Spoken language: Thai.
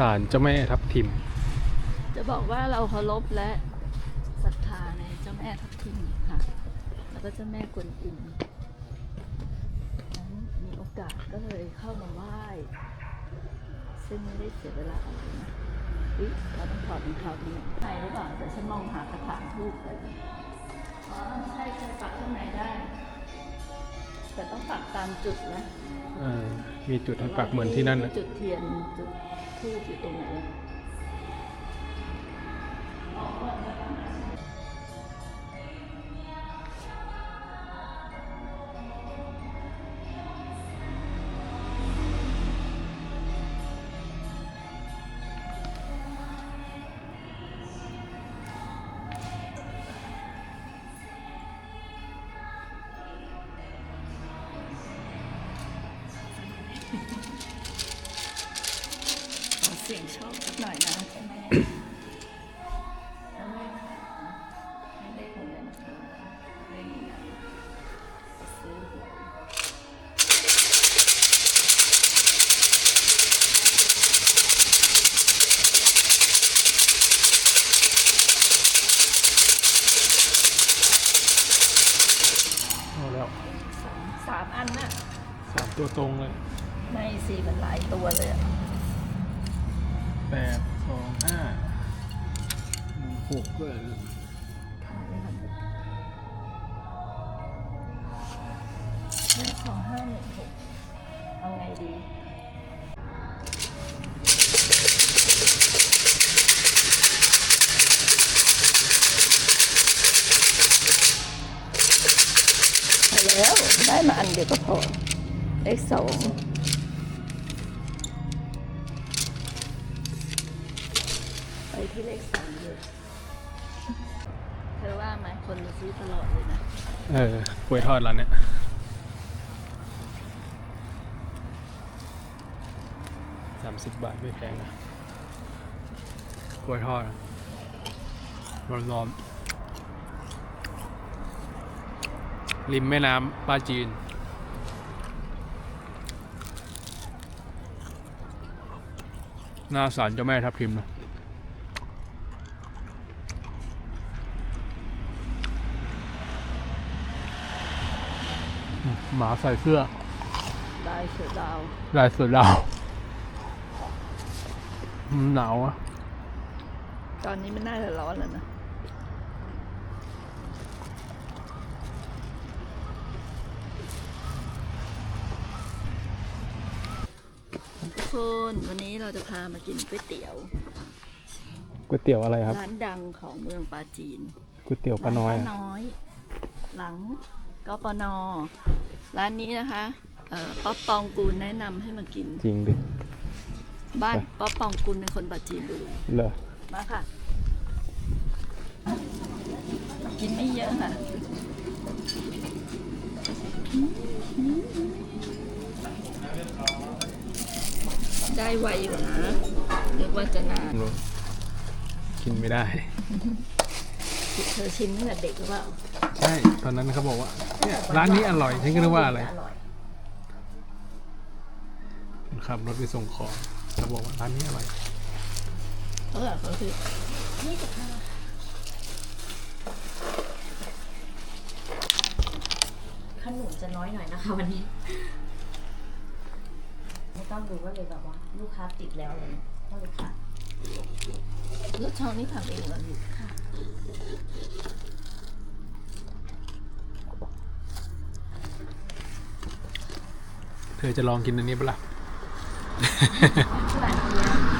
ศาลเจ้าแม่ทับทิม จะบอกว่าเราเคารพและศรัทธาในเจ้าแม่ทับทิมค่ะ แล้วก็เจ้าแม่กวนอิมนั้นมีโอกาสก็เลยเข้ามาไหว้ ซึ่งไม่ได้เสียเวลาอะไรนะอุ๊ยเราต้องถอดรองเท้าดีใช่หรือเปล่าแต่ฉันมองหากระถางทูบเลยอ๋อใช่ใช่ปักข้างในได้แต่ต้อง ปักตามจุดนะเออมีจุดให้ปักเหมือนที่นั่นนะ จุดเทียนจุดทูบอยู่ตรงไหนขอเสียงโชคสักหน่อยนะใช่ไหมไม่ได้คนเลยนะคะไม่มีนะซื้อหวยเอาแล้วสามสามอันน่ะสามตัวตรงเลย ไม่สี่มันหลายตัวเลยอะ แปดสองห้าหนึ่งหกด้วยสองห้าหนึ่งหกเอาไงดีไปแล้วได้มาอันเดียวก็พอเลขสอง ไปที่เลขสองเลยเธอว่าไหมคนมาซื้อตลอดเลยนะ เออกล้วยทอดร้านเนี้ยสามสิบบาทไม่แพงนะกล้วยทอดร้อนร้อนๆริมแม่น้ำปลาจีนหน้าศาลเจ้าแม่ทับทิมนะ หมาใส่เสื้อได้เสือดาวลายเสือดาวมันหนาวอะตอนนี้ไม่น่าจะร้อนแล้วนะทุกคนวันนี้เราจะพามากินก๋วยเตี๋ยวก๋วยเตี๋ยวอะไรครับ ร้านดังของเมืองปาจีนก๋วยเตี๋ยวป้าน้อยร้อะป้าน้อย หลัง กปนร้านนี้นะคะเอ่อป๊อปปองกูลแนะนำให้มากิน จริงดิ บ้านป๊อปปองกูลเป็นคนปาจีนดูเหรอ มาค่ะ กินไม่เยอะค่ะได้ไวอยู่นะนึกว่าจะนานกินไม่ได้ เธอชิมตั้งแต่เด็กหรือเปล่า ใช่ตอนนั้นเขาบอกว่าเนี่ยร้านนี้อร่อยฉันก็นึกว่าอะไรอร่อยขับรถไปส่งของเขาบอกว่าร้านนี้อร่อยเออก็คือนี่จะห้าขนมจะน้อยหน่อยนะคะวันนี้ไม่ต้องดูก็เลยแบบว่า ลูกค้าติดแล้วเลยก็เลยค่ะแล้วช่องนี้ทำเองเหรอลูก เธอจะลองกินอันนี้ปะล่ะเท่าไหร่นะ